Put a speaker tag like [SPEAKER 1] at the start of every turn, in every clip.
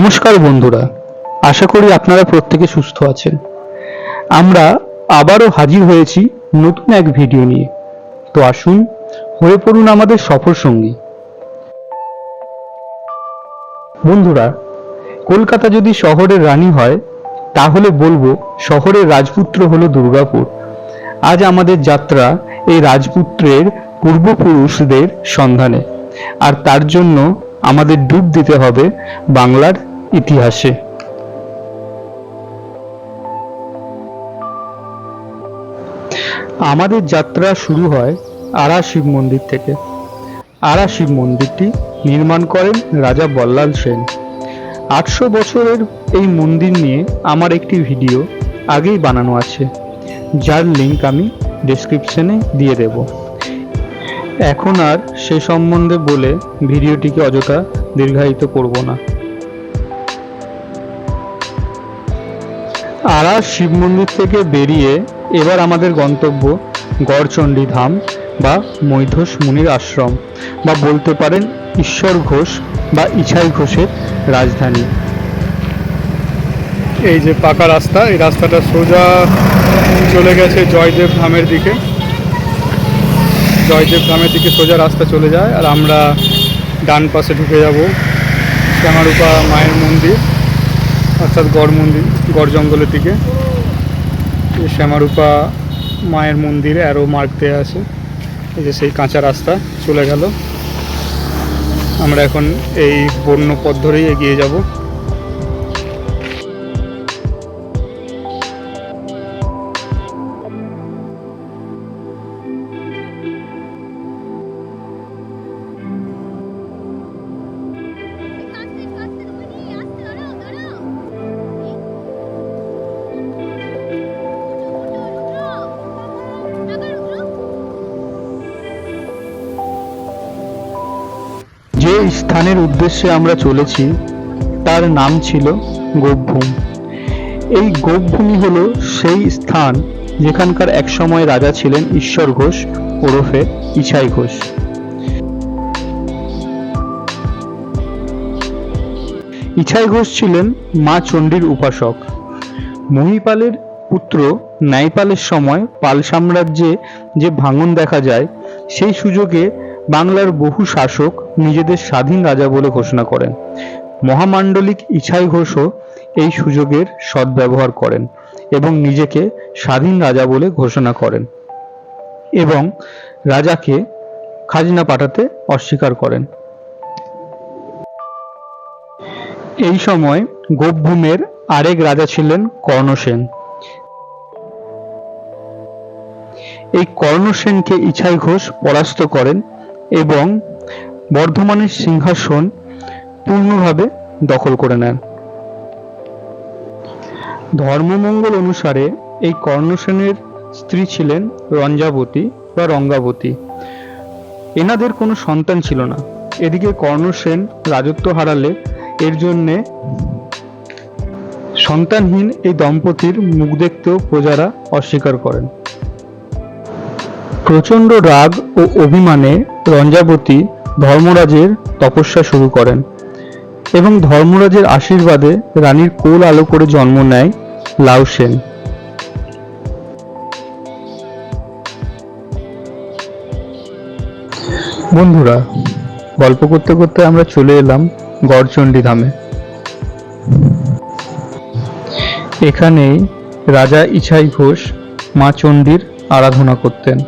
[SPEAKER 1] নমস্কার বন্ধুরা, আশা করি আপনারা প্রত্যেকে সুস্থ আছেন। আমরা আবারও হাজির হয়েছি নতুন এক ভিডিও নিয়ে। তো আসুন, হয়ে পড়ুন আমাদের সফর সঙ্গী। বন্ধুরা, কলকাতা যদি শহরের রানী হয়, তাহলে বলব শহরের রাজপুত্র হলো দুর্গাপুর। আজ আমাদের যাত্রা এই রাজপুত্রের পূর্বপুরুষদের সন্ধানে। আর তার জন্য আমাদের ডুব দিতে হবে বাংলার ইতিহাসে। আমাদের যাত্রা শুরু হয় আরা শিব মন্দির থেকে। আরা শিব মন্দিরটি নির্মাণ করেন রাজা বল্লাল সেন। আটশো বছরের এই মন্দির নিয়ে আমার একটি ভিডিও আগেই বানানো আছে। যার লিঙ্ক আমি ডেসক্রিপশনে দিয়ে দেব। এখন আর সে সম্বন্ধে বলে ভিডিওটিকে অযথা দীর্ঘায়িত করব না। আরা শিব মন্দির থেকে বেরিয়ে এবার আমাদের গন্তব্য গড়চণ্ডী ধাম বা মৈধস মুনির আশ্রম বা বলতে পারেন ঈশ্বর ঘোষ বা ইছাই ঘোষের রাজধানী।
[SPEAKER 2] এই যে পাকা রাস্তা, এই রাস্তাটা সোজা চলে গেছে জয়দেব ধামের দিকে। জয়দেব ধামের দিকে সোজা রাস্তা চলে যায় আর আমরা ডান পাশে ঢুকে যাব শ্যামারূপা মায়ের মন্দির। অর্থাৎ গড় মন্দির, গড় জঙ্গলের দিকে। শ্যামারূপা মায়ের মন্দিরে আরও মার্ক দেওয়া আছে। এই যে সেই কাঁচা রাস্তা চলে গেল। আমরা এখন এই বন্য পথ ধরেই এগিয়ে যাব।
[SPEAKER 1] স্থানের উদ্দেশ্যে আমরা চলেছি, তার নাম ছিল গোপভূম। এই গোপভূমি হলো সেই স্থান যেখানকার একসময় রাজা ছিলেন ঈশ্বর ঘোষ, ওরফে ইছাই ঘোষ। ইছাই ঘোষ ছিলেন মা চণ্ডীর উপাসক। মহিপালের পুত্র ন্যায়পালের সময় পাল সাম্রাজ্যে যে ভাঙন দেখা যায়, সেই সুযোগে বাংলার বহু শাসক নিজেদের স্বাধীন রাজা বলে ঘোষণা করেন। মহামাণ্ডলিক ইছাই ঘোষও এই সুযোগের সদ্ব্যবহার করেন এবং নিজেকে স্বাধীন রাজা বলে ঘোষণা করেন এবং রাজাকে খাজনা পাঠাতে অস্বীকার করেন। এই সময় গোপভূমের আরেক রাজা ছিলেন কর্ণসেন এই কর্ণসেনকে ইছাই ঘোষ পরাস্ত করেন এবং বর্ধমানের সিংহাসন পূর্ণভাবে দখল করে নেন। ধর্মমঙ্গল অনুসারে এই কর্ণসেনের স্ত্রী ছিলেন রঞ্জাবতী বা রঙ্গাবতী। এনাদের কোনো সন্তান ছিল না। এদিকে কর্ণসেন রাজত্ব হারালে এর জন্যে সন্তানহীন এই দম্পতির মুখ দেখতেও প্রজারা অস্বীকার করেন। প্রচণ্ড রাগ ও অভিমানে রঞ্জাবতী ধর্মরাজের তপস্যা শুরু করেন এবং ধর্মরাজের আশীর্বাদে রানীর কোল আলো করে জন্ম নেয় লাউসেন বন্ধুরা, গল্প করতে করতে আমরা চলে এলাম গড়চণ্ডী ধামে। এখানেই রাজা ইছাই ঘোষ মা চণ্ডীর আরাধনা করতেন।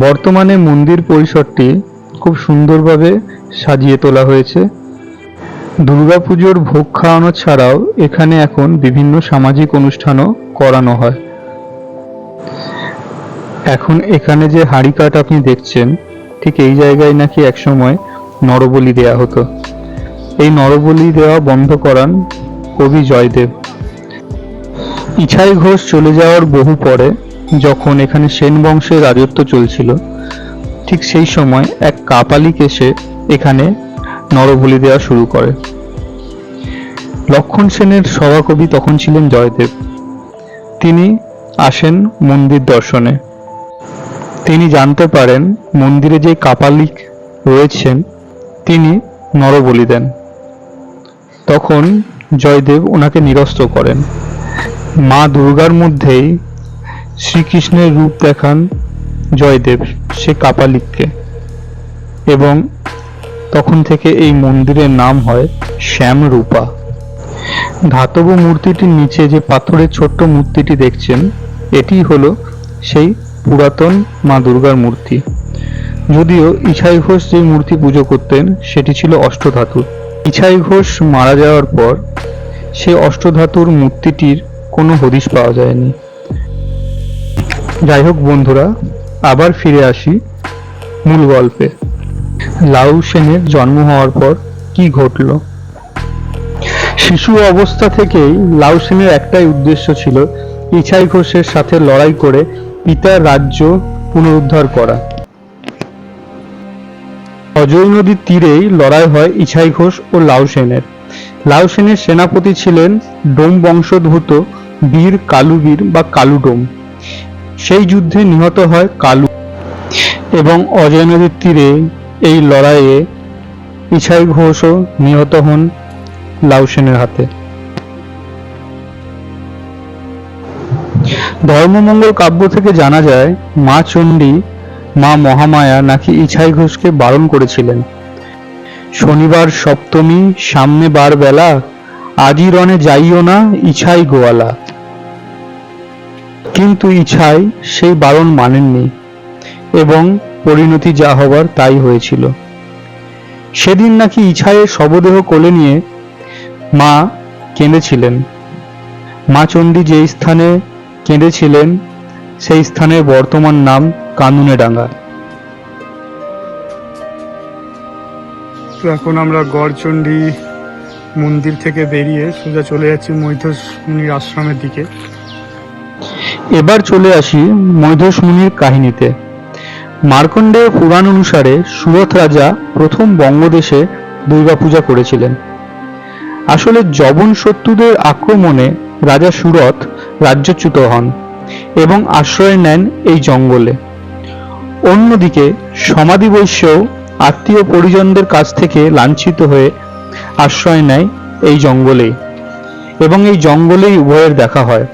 [SPEAKER 1] বর্তমানে মন্দির পরিসরটি খুব সুন্দরভাবে সাজিয়ে তোলা হয়েছে। দুর্গাপুজোর ভোগ খাওয়ানো ছাড়াও এখানে এখন বিভিন্ন সামাজিক অনুষ্ঠানও করানো হয়। এখন এখানে যে হাড়ি কাঠ আপনি দেখছেন, ঠিক এই জায়গায় নাকি একসময় নরবলি দেয়া হতো। এই নরবলি দেওয়া বন্ধ করান কবি জয়দেব। ইছাই ঘোষ চলে যাওয়ার বহু পরে যখন এখানে সেন বংশের রাজত্ব চলছিল, ঠিক সেই সময় এক কাপালিক এসে এখানে নরবলি দেওয়া শুরু করে। লক্ষণ সেনের সভাকবি তখন ছিলেন জয়দেব। তিনি আসেন মন্দির দর্শনে। তিনি জানতে পারেন মন্দিরে যে কাপালিক রয়েছেন, তিনি নরবলি দেন। তখন জয়দেব ওনাকে নিরস্ত করেন। মা দুর্গার মধ্যেই শ্রীকৃষ্ণের রূপ দেখান জয়দেব, সে কাপালিককে। এবং তখন থেকে এই মন্দিরের নাম হয় শ্যামরূপা। ধাতব মূর্তিটির নিচে যে পাথরের ছোট্ট মূর্তিটি দেখছেন, এটি হলো সেই পুরাতন মা দুর্গার মূর্তি। যদিও ইছাই ঘোষ যে মূর্তি পুজো করতেন, সেটি ছিল অষ্টধাতুর ইছাই ঘোষ মারা যাওয়ার পর, সেই অষ্টধাতুর মূর্তিটির কোনো হদিশ পাওয়া যায়নি। যাই হোক বন্ধুরা, আবার ফিরে আসি মূল গল্পে। লাউ সেনের জন্ম হওয়ার পর কি ঘটলো? শিশু অবস্থা থেকেই লাউ সেনের একটাই উদ্দেশ্য ছিল ইছাই ঘোষের সাথে লড়াই করে পিতার রাজ্য পুনরুদ্ধার করা। অজয় নদীর তীরেই লড়াই হয় ইছাই ঘোষ ও লাউ সেনের। লাউ সেনের সেনাপতি ছিলেন ডোম বংশোদ্ভূত বীর কালুবীর বা কালুডোম। সেই যুদ্ধে নিহত হয় কালু এবং অজয় নদীর তীরে এই লড়াইয়ে ইছাই ঘোষও নিহত হন লাউ সেনের হাতে। ধর্মমঙ্গল কাব্য থেকে জানা যায়, মা চণ্ডী, মা মহামায়া নাকি ইছাই ঘোষকে বারণ করেছিলেন। শনিবার সপ্তমী, সামনে বার বেলা আজি রণে যাইও না ইছাই গোয়ালা। কিন্তু ইছাই সেই বারণ মানেননি, এবং পরিণতি যা হবার তাই হয়েছিল। সেদিন নাকি ইছাইয়ের শবদেহ কোলে নিয়ে মা কেঁদেছিলেন। মা চণ্ডী যে স্থানে কেঁদেছিলেন, সেই স্থানের বর্তমান নাম কানুনে ডাঙ্গা
[SPEAKER 2] এখন আমরা গড়চণ্ডী মন্দির থেকে বেরিয়ে সোজা চলে যাচ্ছি মৈথস আশ্রমের দিকে।
[SPEAKER 1] এবার চলে আসি মৈধস কাহিনীতে। মার্কণ্ডেয় পুরাণ অনুসারে সুরথ রাজা প্রথম বঙ্গদেশে দুর্গাপূজা করেছিলেন। আসলে জবন শত্রুদের আক্রমণে রাজা সুরথ রাজ্যচ্যুত হন এবং আশ্রয় নেন এই জঙ্গলে। অন্যদিকে সমাধি বৈশ্যও আত্মীয় পরিজনদের কাছ থেকে লাঞ্ছিত হয়ে আশ্রয় নেয় এই জঙ্গলেই এবং এই জঙ্গলেই উভয়ের দেখা হয়।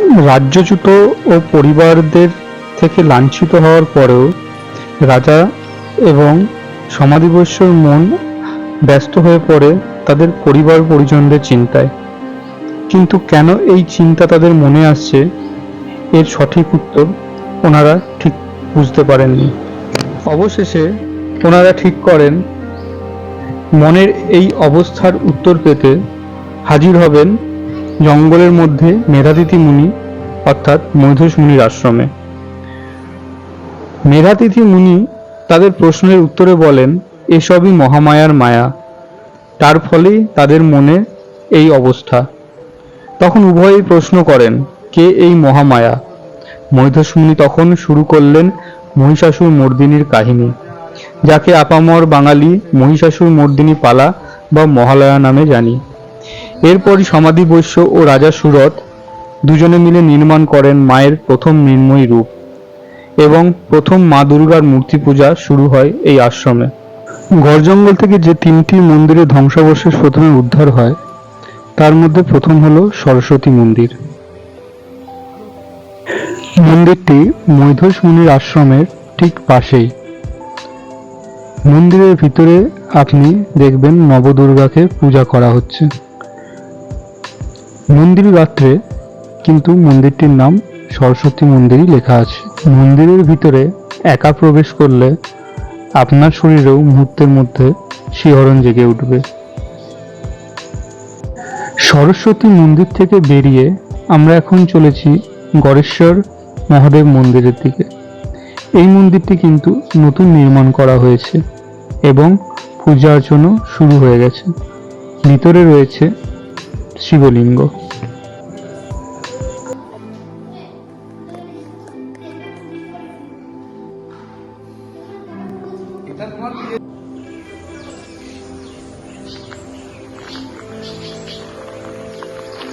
[SPEAKER 1] রাজ্যচ্যুত ও পরিবারদের থেকে লাঞ্ছিত হওয়ার পরেও রাজা এবং সমাধিবৈশ্যর মন ব্যস্ত হয়ে পড়ে তাদের পরিবার পরিজনদের চিন্তায়। কিন্তু কেন এই চিন্তা তাদের মনে আসছে, এর সঠিক উত্তর ওনারা ঠিক বুঝতে পারেননি। অবশেষে ওনারা ঠিক করেন, মনের এই অবস্থার উত্তর পেতে হাজির হবেন জঙ্গলের মধ্যে মেধাতিথি মুনি, অর্থাৎ মৈধস মুনির আশ্রমে। মেধাতিথি মুনি তাদের প্রশ্নের উত্তরে বলেন, এসবই মহামায়ার মায়া। তার ফলেই তাদের মনে এই অবস্থা। তখন উভয়েই প্রশ্ন করেন, কে এই মহামায়া? মৈধস মুনি তখন শুরু করলেন মহিষাসুর মর্দিনীর কাহিনী, যাকে আপামর বাঙালি মহিষাসুর মর্দিনী পালা বা মহালয়া নামে জানি। এরপরই সমাধি বৈশ্য ও রাজা সুরথ দুজনে মিলে নির্মাণ করেন মায়ের প্রথম মৃন্ময়ী রূপ এবং প্রথম মা দুর্গার মূর্তি পূজা শুরু হয় এই আশ্রমে। গড়জঙ্গল থেকে যে তিনটি মন্দিরের ধ্বংসাবশেষ প্রথমে উদ্ধার হয়, তার মধ্যে প্রথম হল সরস্বতী মন্দির। মন্দিরটি মৈধস মুনির আশ্রমের ঠিক পাশেই। মন্দিরের ভিতরে আপনি দেখবেন নবদুর্গাকে পূজা করা হচ্ছে। মন্দির গাত্রে কিন্তু মন্দিরটির নাম সরস্বতী মন্দিরই লেখা আছে। মন্দিরের ভিতরে একা প্রবেশ করলে আপনার শরীরেও মুহূর্তের মধ্যে শিহরণ জেগে উঠবে। সরস্বতী মন্দির থেকে বেরিয়ে আমরা এখন চলেছি গড়েশ্বর মহাদেব মন্দিরের দিকে। এই মন্দিরটি কিন্তু নতুন নির্মাণ করা হয়েছে এবং পূজা অর্চনা শুরু হয়ে গেছে। ভিতরে রয়েছে শিবলিঙ্গ।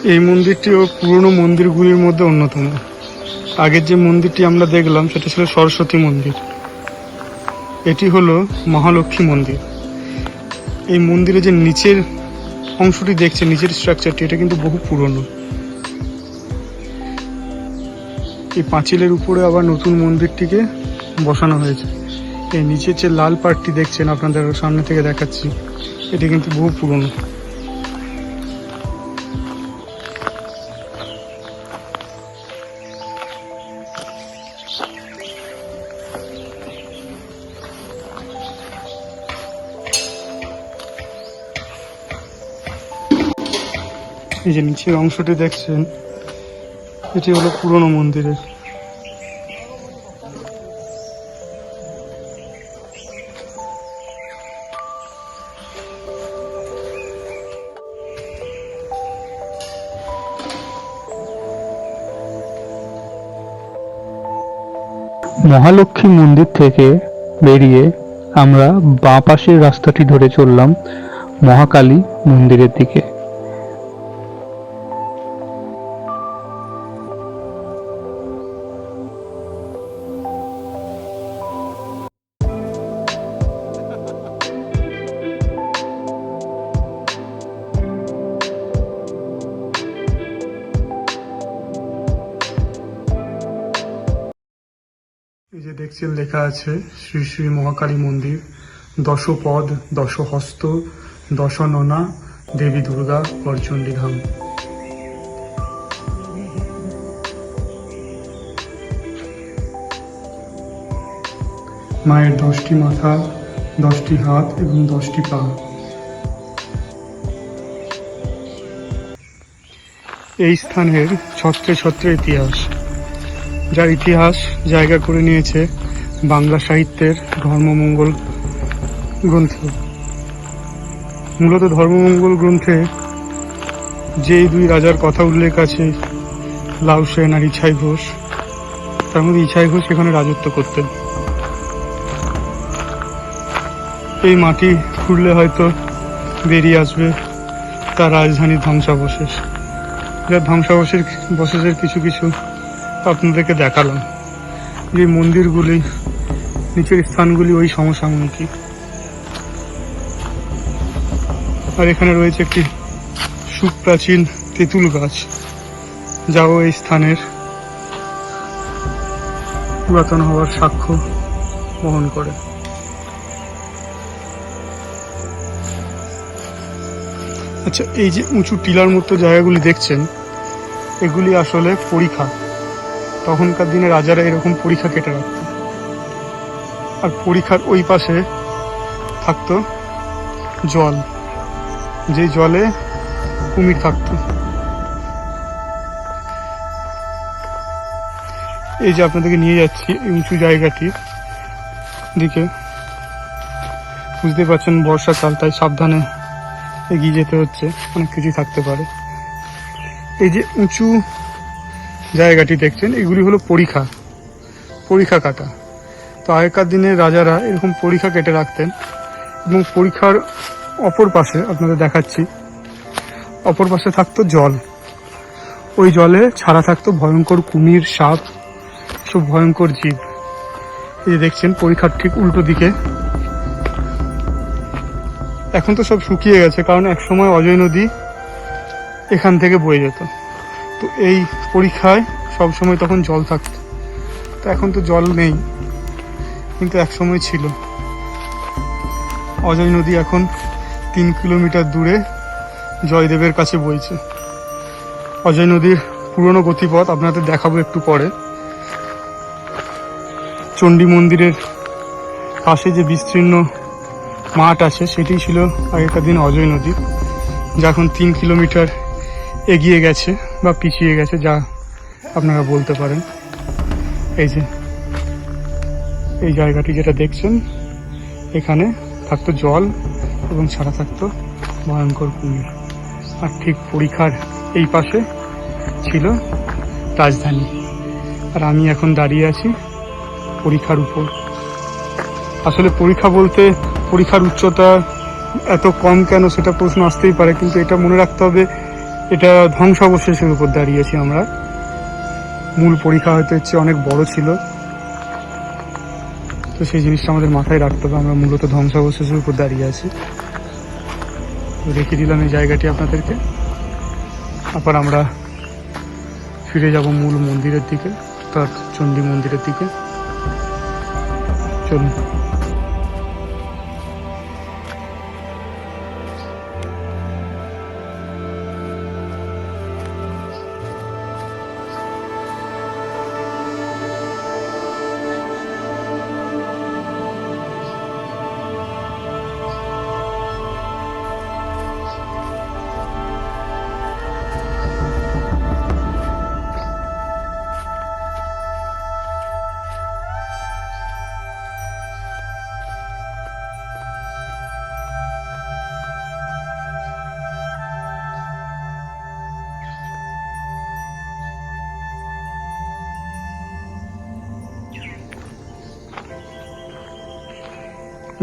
[SPEAKER 2] এই মন্দিরটিও পুরনো মন্দিরগুলির মধ্যে অন্যতম। আগের যে মন্দিরটি আমরা দেখলাম, সেটা ছিল সরস্বতী মন্দির। এটি হলো মহালক্ষ্মী মন্দির। এই মন্দিরে যে নিচের অংশটি দেখছে নিচের স্ট্রাকচারটি এটা কিন্তু বহু পুরনো। এই পাঁচিলের উপরে আবার নতুন মন্দিরটিকে বসানো হয়েছে। এই নিচের যে লাল পার্টটি দেখছেন, আপনাদের সামনে থেকে দেখাচ্ছি, এটি কিন্তু বহু পুরনো। এই যে নিচের অংশটি দেখছেন, এটি হলো পুরনো মন্দিরের।
[SPEAKER 1] মহালক্ষ্মী মন্দির থেকে বেরিয়ে আমরা বাঁ পাশের রাস্তাটি ধরে চললাম মহাকালী মন্দিরের দিকে।
[SPEAKER 2] এই যে দেখছেন লেখা আছে, শ্রী শ্রী মহাকালী মন্দির, দশপদ, দশহস্ত, দশননা, দেবী দুর্গা গরচণ্ডী ধাম। মায়ের দশটি মাথা, দশটি হাত এবং দশটি পা। এই স্থানের ছত্রে ছত্রে ইতিহাস। যার ইতিহাস জায়গা করে নিয়েছে বাংলা সাহিত্যের ধর্মমঙ্গল গ্রন্থ। মূলত ধর্মমঙ্গল গ্রন্থে যেই দুই রাজার কথা উল্লেখ আছে লাউ সেন আর ইছাই ঘোষ, তার মধ্যে ইছাই ঘোষ এখানে রাজত্ব করতেন। এই মাটি খুঁড়লে হয়তো বেরিয়ে আসবে তার রাজধানীর ধ্বংসাবশেষ। যার ধ্বংসাবশেষ বশেষের কিছু কিছু আপনাদেরকে দেখালাম। যে মন্দিরগুলি, নিচের স্থানগুলি ওই সমসাময়িকী। আর এখানে রয়েছে একটি সুপ্রাচীন তেঁতুল গাছ, যাও এই স্থানের পুরাতন হওয়ার সাক্ষ্য বহন করে। আচ্ছা এই যে উঁচু টিলার মতো জায়গাগুলি দেখছেন, এগুলি আসলে পরীক্ষা। তখনকার দিনে রাজারা এরকম পরীক্ষা কেটে রাখত। আর পরীক্ষার ওই পাশে থাকতো জল। যে জলে কুমির থাকতো। এই যে আপনাদেরকে নিয়ে যাচ্ছি এই উঁচু জায়গাটির দিকে। বুঝতে পারছেন বর্ষাকাল, তাই সাবধানে এগিয়ে যেতে হচ্ছে। অনেক কিছুই থাকতে পারে। এই যে উঁচু জায়গাটি দেখছেন, এগুলি হলো পরীক্ষা পরীক্ষা কাটা। তো আগেকার দিনে রাজারা এরকম পরীক্ষা কেটে রাখতেন এবং পরীক্ষার অপর পাশে আপনাদের দেখাচ্ছি, অপর পাশে থাকতো জল। ওই জলে ছাড়া থাকতো ভয়ঙ্কর কুমির, সাপ, সব ভয়ঙ্কর জীব। এই দেখছেন পরীক্ষার ঠিক উল্টো দিকে। এখন তো সব শুকিয়ে গেছে, কারণ এক সময় অজয় নদী এখান থেকে বয়ে যেত। তো এই পরীক্ষায় সব সময় তখন জল থাকত। তো এখন তো জল নেই, কিন্তু এক সময় ছিল। অজয় নদী এখন তিন কিলোমিটার দূরে জয়দেবের কাছে বইছে। অজয় নদীর পুরনো গতিপথ আপনাদের দেখাবো একটু পরে। চণ্ডী মন্দিরের পাশে যে বিস্তীর্ণ মাঠ আছে, সেটি ছিল আগেকার দিন অজয় নদী, যা এখন তিন কিলোমিটার এগিয়ে গেছে। বা পিছিয়ে গেছে, যা আপনারা বলতে পারেন। এই যে, এই জায়গাটি যেটা দেখছেন, এখানে থাকতো জল এবং ছাড়া থাকতো ভয়ঙ্কর কুমির। আর ঠিক পরীক্ষার এই পাশে ছিল রাজধানী। আর আমি এখন দাঁড়িয়ে আছি পরীক্ষার উপর। আসলে পরীক্ষা বলতে পরীক্ষার উচ্চতা এত কম কেন সেটা প্রশ্ন আসতেই পারে, কিন্তু এটা মনে রাখতে হবে এটা ধ্বংসাবশেষের উপর দাঁড়িয়েছি আমরা। মূল পরীক্ষা হয়তো হচ্ছে অনেক বড় ছিল। তো সেই জিনিসটা আমাদের মাথায় রাখতে হবে, আমরা মূলত ধ্বংসাবশেষের উপর দাঁড়িয়ে আছি। রেখে দিলাম এই জায়গাটি আপনাদেরকে। আবার আমরা ফিরে যাব মূল মন্দিরের দিকে, অর্থাৎ চণ্ডী মন্দিরের দিকে। চলুন।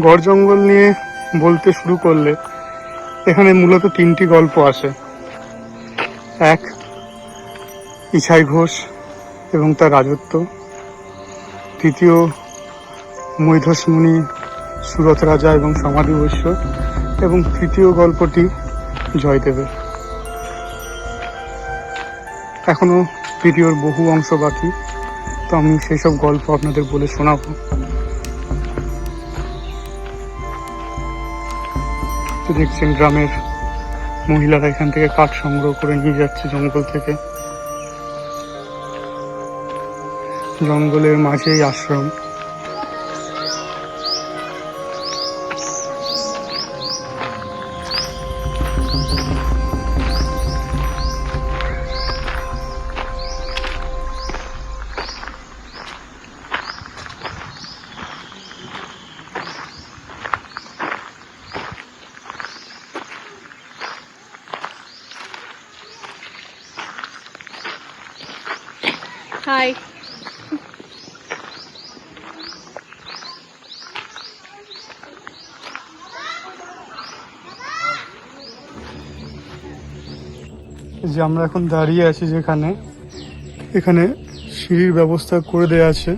[SPEAKER 2] গড় জঙ্গল নিয়ে বলতে শুরু করলে এখানে মূলত তিনটি গল্প আসে। এক, ইছাই ঘোষ এবং তার রাজত্ব। তৃতীয় মৈধস মুনি সুরত রাজা এবং সমাধি বৈশ্য এবং তৃতীয় গল্পটি জয়দেবের। এখনও ভিডিওর বহু অংশ বাকি, তো আমি সেই সব গল্প আপনাদের বলে শোনাবো। দেখছেন গ্রামের মহিলারা এখান থেকে কাঠ সংগ্রহ করে নিয়ে যাচ্ছে জঙ্গল থেকে। জঙ্গলের মাঝেই আশ্রম। যে আমরা এখন দাঁড়িয়ে আছি যেখানে, এখানে সিঁড়ির ব্যবস্থা করে দেওয়া আছে।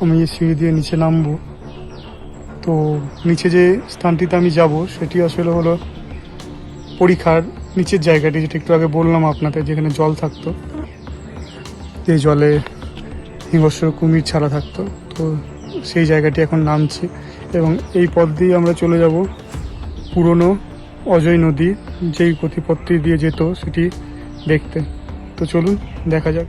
[SPEAKER 2] আমি এই সিঁড়ি দিয়ে নিচে নামবো। তো নিচে যে স্থানটিতে আমি যাব, সেটি আসলে হলো পরীক্ষার নিচের জায়গাটি, যেটা একটু আগে বললাম আপনাকে যেখানে জল থাকতো। যে জলে হিংস্র কুমির ছাড়া থাকতো। তো সেই জায়গাটি এখন নামছি। এবং এই পথ দিয়ে আমরা চলে যাব পুরনো অজয় নদী, যেই গতিপথটি দিয়ে যেত সেটি দেখতে। তো চলুন, দেখা যাক।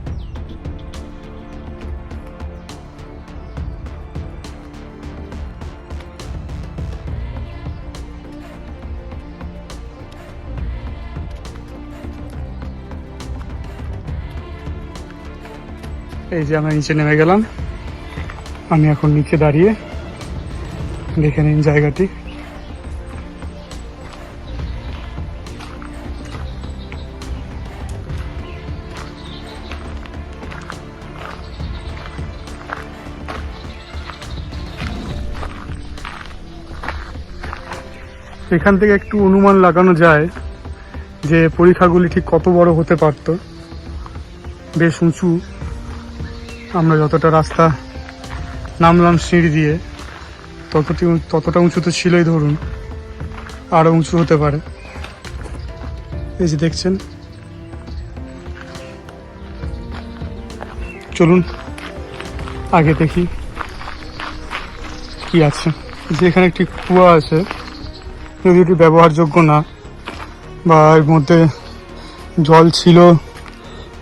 [SPEAKER 2] এই যে আমরা নিচে নেমে গেলাম। আমি এখন নিচে দাঁড়িয়ে দেখে নিন জায়গাটি। এখান থেকে একটু অনুমান লাগানো যায় যে পরীক্ষাগুলি ঠিক কত বড় হতে পারত। বেশ উঁচু। আমরা যতটা রাস্তা নামলাম সিঁড়ি দিয়ে, ততটি ততটা উঁচু তো ছিলই ধরুন। আরও উঁচু হতে পারে। এই যে দেখছেন। চলুন আগে দেখি কি আছে। যে এখানে একটি কুয়া আছে যদি এটি ব্যবহারযোগ্য না বা এর মধ্যে জল ছিল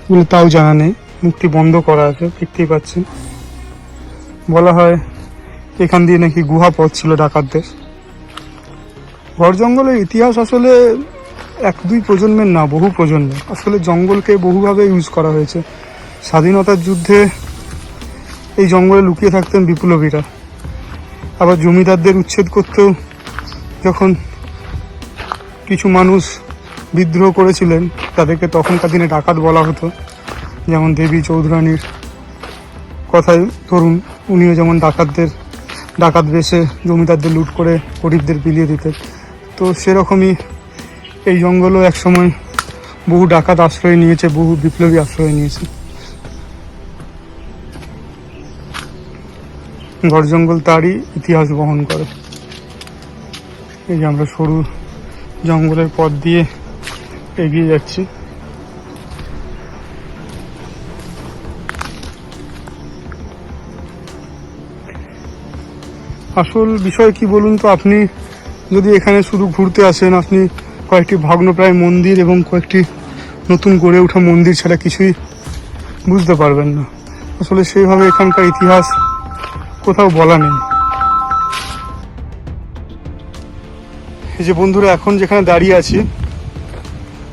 [SPEAKER 2] বলে তাও জানা নেই। মুক্তি বন্ধ করা আছে, দেখতেই পাচ্ছেন। বলা হয় এখান দিয়ে নাকি গুহা পথ ছিল ডাকাতদের। ঘর জঙ্গলের ইতিহাস আসলে এক দুই প্রজন্মের না, বহু প্রজন্মের। আসলে জঙ্গলকে বহুভাবে ইউজ করা হয়েছে। স্বাধীনতার যুদ্ধে এই জঙ্গলে লুকিয়ে থাকতেন বিপ্লবীরা। আবার জমিদারদের উচ্ছেদ করতেও যখন কিছু মানুষ বিদ্রোহ করেছিলেন, তাদেরকে তখনকার দিনে ডাকাত বলা হতো। যেমন দেবী চৌধুরানীর কথাই ধরুন, উনিও যেমন ডাকাতদের, ডাকাত বেশে জমিদারদের লুট করে গরিবদের বিলিয়ে দিতেন। তো সেরকমই এই জঙ্গলও একসময় বহু ডাকাত আশ্রয় নিয়েছে, বহু বিপ্লবী আশ্রয় নিয়েছে। ঘর জঙ্গল তারই ইতিহাস বহন করে। এই যে আমরা সরু জঙ্গলের পথ দিয়ে এগিয়ে যাচ্ছি। আসল বিষয় কি বলুন তো? আপনি যদি এখানে শুধু ঘুরতে আসেন, আপনি কয়েকটি ভগ্নপ্রায় মন্দির এবং কয়েকটি নতুন গড়ে ওঠা মন্দির ছাড়া কিছুই বুঝতে পারবেন না। আসলে সেইভাবে এখানকার ইতিহাস কোথাও বলা নেই। এই যে বন্ধুরা, এখন যেখানে দাঁড়িয়ে আছি,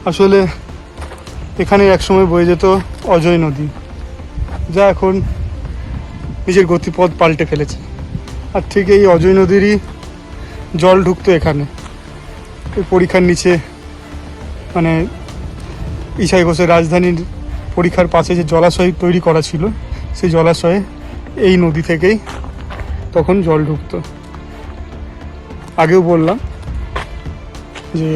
[SPEAKER 2] আসলে এখানে একসময় বয়ে যেত অজয় নদী। যা এখন নিজের গতিপথ পাল্টে ফেলেছে। আর ঠিক এই অজয় নদীরই জল ঢুকতো এখানে। এই পরীক্ষার নিচে মানে ইসাই ঘোষের রাজধানীর পরীক্ষার পাশে যে জলাশয় তৈরি করা ছিল, সেই জলাশয়ে এই নদী থেকেই তখন জল ঢুকতো। আগেও বললাম যে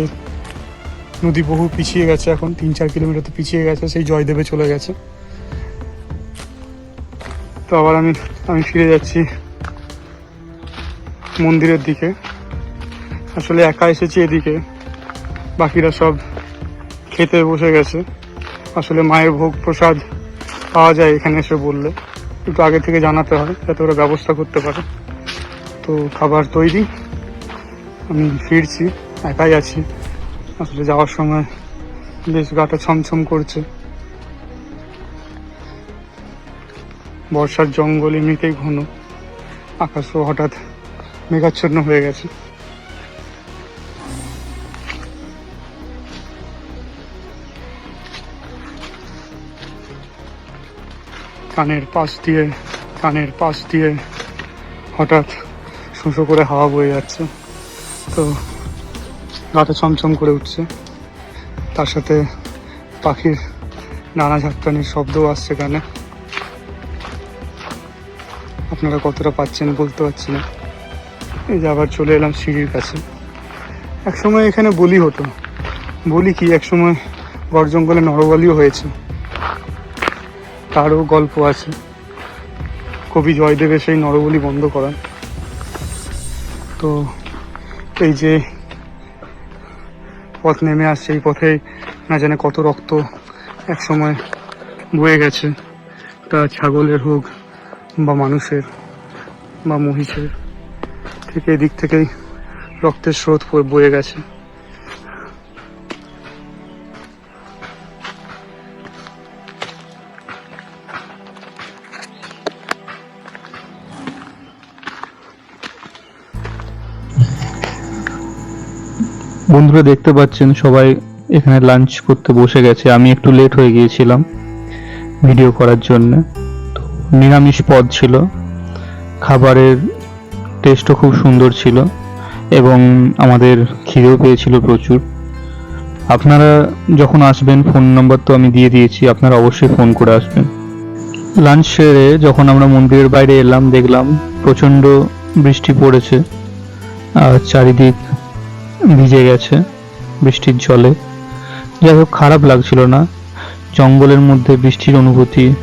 [SPEAKER 2] নদী বহু পিছিয়ে গেছে এখন, তিন চার কিলোমিটার তো পিছিয়ে গেছে, সেই জয়দেবে চলে গেছে। তো আবার আমি আমি ফিরে যাচ্ছি মন্দিরের দিকে। আসলে একা এসেছি এদিকে, বাকিরা সব খেতে বসে গেছে। আসলে মায়ের ভোগ প্রসাদ পাওয়া যায় এখানে এসে বললে। একটু আগে থেকে জানাতে হয়, যাতে ওরা ব্যবস্থা করতে পারে। তো খাবার তৈরি, আমি ফিরছি। একাই আছি। আসলে যাওয়ার সময় বেশ গাটা ছমছম করছে। বর্ষার জঙ্গল এমনিতেই ঘন। আকাশও হঠাৎ মেঘাচ্ছন্ন হয়ে গেছে। কানের পাশ দিয়ে, কানের পাশ দিয়ে হঠাৎ শুঁশো করে হাওয়া বয়ে যাচ্ছে। তো গাটা ছমছম করে উঠছে। তার সাথে পাখির নানা ঝাপটানির শব্দও আসছে কানে আপনারা কতটা পাচ্ছেন বলতে পারছি না। এই যে আবার চলে এলাম সিঁড়ির কাছে। একসময় এখানে বলি হতো। বলি কি, একসময় গড় জঙ্গলে নরবলিও হয়েছে। তারও গল্প আছে। কবি জয়দেবের সেই নরবলি বন্ধ করান তো এই যে পথ নেমে আসছে, এই পথে না জানে কত রক্ত এক সময় বয়ে গেছে। তা ছাগলের হোক বা মানুষের বা মহিষের, ঠিক এই দিক থেকেই রক্তের স্রোত বয়ে গেছে।
[SPEAKER 1] বন্ধুরা দেখতে পাচ্ছেন, সবাই এখানে লাঞ্চ করতে বসে গেছে। আমি একটু লেট হয়ে গিয়েছিলাম ভিডিও করার জন্য। নিরামিষ পদ ছিল। খাবারের টেস্টও খুব সুন্দর ছিল এবং আমাদের খিদেও পেয়েছিল প্রচুর। আপনারা যখন আসবেন ফোন নাম্বার তো আমি দিয়ে দিয়েছি, আপনারা অবশ্যই ফোন করে আসবেন। লাঞ্চ সেরে যখন আমরা মন্দিরের বাইরে এলাম, দেখলাম প্রচণ্ড বৃষ্টি পড়েছে। আর চারিদিক ভিজে গেছে বৃষ্টির জলে। যাই হোক খারাপ লাগছিল না। জঙ্গলের মধ্যে বৃষ্টির অনুভূতি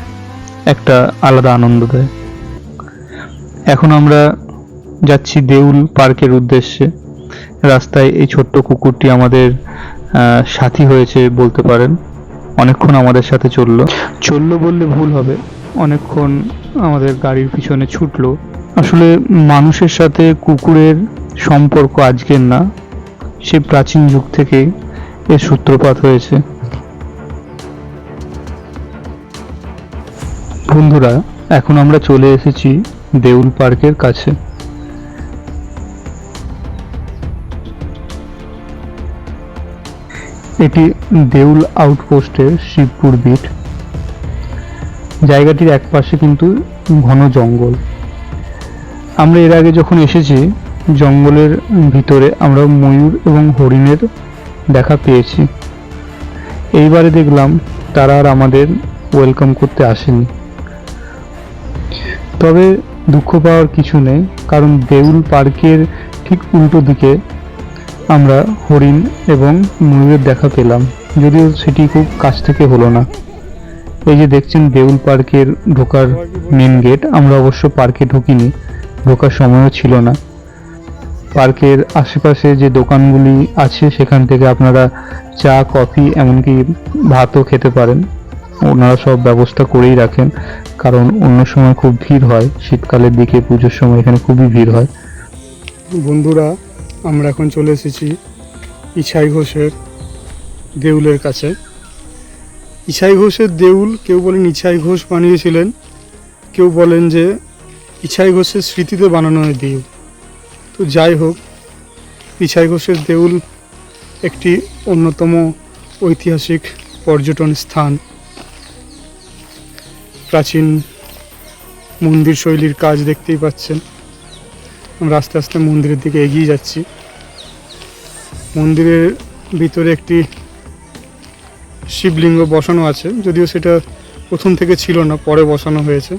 [SPEAKER 1] একটা আলাদা আনন্দ দেয়। এখন আমরা যাচ্ছি দেউল পার্কের উদ্দেশ্যে। রাস্তায় এই ছোট্ট কুকুরটি আমাদের সাথী হয়েছে বলতে পারেন। অনেকক্ষণ আমাদের সাথে চলল। চলল বললে ভুল হবে। অনেকক্ষণ আমাদের গাড়ির পিছনে ছুটলো। আসলে মানুষের সাথে কুকুরের সম্পর্ক আজকের না। সে প্রাচীন যুগ থেকেই এর সূত্রপাত হয়েছে। বন্ধুরা, এখন আমরা চলে এসেছি দেউল পার্কের কাছে। এটি দেউল আউটপোস্টের শিবপুর বিট। জায়গাটির একপাশে কিন্তু ঘন জঙ্গল। আমরা এর আগে যখন এসেছি জঙ্গলের ভিতরে আমরা ময়ূর এবং হরিণের দেখা পেয়েছি। এইবারে দেখলাম তারা আর আমাদের ওয়েলকাম করতে আসেনি। তবে দুঃখ পাওয়ার কিছু নেই, কারণ দেউল পার্কের ঠিক উল্টো দিকে আমরা হরিণ এবং ময়ূরের দেখা পেলাম, যদিও সেটি খুব কাছ থেকে হলো না। এই যে দেখছেন দেউল পার্কের ঢোকার মেন গেট আমরা অবশ্য পার্কে ঢুকিনি, ঢোকার সময়ও ছিল না। পার্কের আশেপাশে যে দোকানগুলি আছে, সেখান থেকে আপনারা চা, কফি, এমনকি ভাতও খেতে পারেন। ওনারা সব ব্যবস্থা করেই রাখেন, কারণ অন্য সময় খুব ভিড় হয়। শীতকালের দিকে পুজোর সময় এখানে খুবই ভিড় হয়।
[SPEAKER 2] বন্ধুরা, আমরা এখন চলে এসেছি ইছাই ঘোষের দেউলের কাছে। ইছাই ঘোষের দেউল, কেউ বলেন ইছাই ঘোষ বানিয়েছিলেন, কেউ বলেন যে ইছাই ঘোষের স্মৃতিতে বানানো হয় দেউল। তো যাই হোক পিছাই ঘোষের দেউল একটি অন্যতম ঐতিহাসিক পর্যটন স্থান। প্রাচীন মন্দির শৈলীর কাজ দেখতেই পাচ্ছেন। আমরা আস্তে আস্তে মন্দিরের দিকে এগিয়ে যাচ্ছি। মন্দিরের ভিতরে একটি শিবলিঙ্গ বসানো আছে, যদিও সেটা প্রথম থেকে ছিল না, পরে বসানো হয়েছে।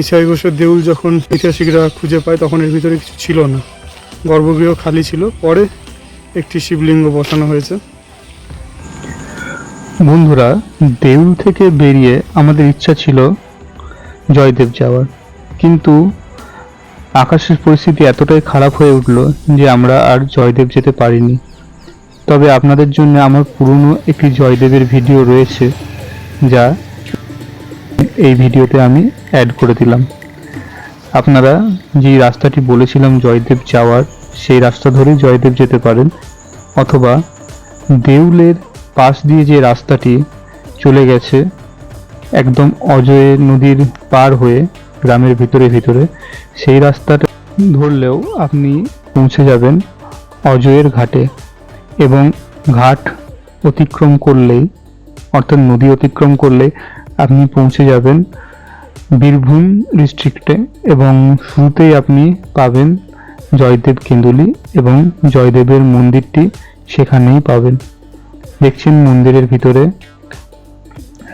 [SPEAKER 2] ইছাই ঘোষের দেউল যখন ঐতিহাসিকরা খুঁজে পায়, তখন এর ভিতরে কিছু ছিল না। গর্ভগৃহ খালি ছিল, পরে একটি শিবলিঙ্গ বসানো হয়েছে।
[SPEAKER 1] বন্ধুরা, দেউল থেকে বেরিয়ে আমাদের ইচ্ছা ছিল জয়দেব যাওয়ার। কিন্তু আকাশের পরিস্থিতি এতটাই খারাপ হয়ে উঠল যে আমরা আর জয়দেব যেতে পারিনি। তবে আপনাদের জন্য আমার পুরনো একটি জয়দেবের ভিডিও রয়েছে, যা এই ভিডিওতে আমি অ্যাড করে দিলাম। আপনারা যে রাস্তাটি বলেছিলাম জয়দেব যাওয়ার, সেই রাস্তা ধরেই জয়দেব যেতে পারেন, অথবা দেউলের পাশ দিয়ে যে রাস্তাটি চলে গেছে, একদম অজয় নদীর পার হয়ে গ্রামের ভিতরে ভিতরে, সেই রাস্তাটা ধরলেও আপনি পৌঁছে যাবেন অজয়ের ঘাটে এবং ঘাট অতিক্রম করলেই, অর্থাৎ নদী অতিক্রম করলে আপনি পৌঁছে যাবেন বীরভূম ডিস্ট্রিক্টে এবং শুরুতেই আপনি পাবেন জয়দেব কেন্দুলি এবং জয়দেবের মন্দিরটি সেখানেই পাবেন। দেখছেন মন্দিরের ভিতরে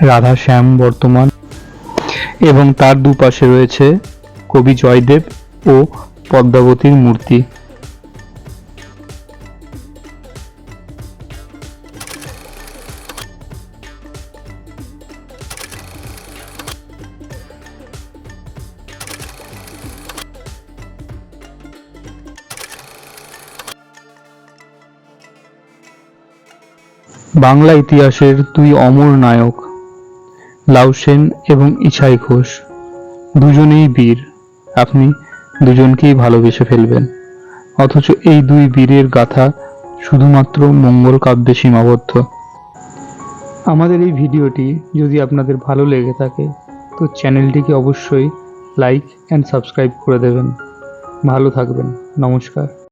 [SPEAKER 1] রাধা শ্যাম বর্তমান এবং তার দুপাশে রয়েছে কবি জয়দেব ও পদ্মাবতীর মূর্তি। বাংলা ইতিহাসের দুই অমর নায়ক, লাউ সেন এবং ইছাই ঘোষ। দুজনেই বীর। আপনি দুজনকেই ভালোবেসে ফেলবেন। অথচ এই দুই বীরের গাথা শুধুমাত্র মঙ্গল কাব্যে সীমাবদ্ধ। আমাদের এই ভিডিওটি যদি আপনাদের ভালো লেগে থাকে, তো চ্যানেলটিকে অবশ্যই লাইক অ্যান্ড সাবস্ক্রাইব করে দেবেন। ভালো থাকবেন। নমস্কার।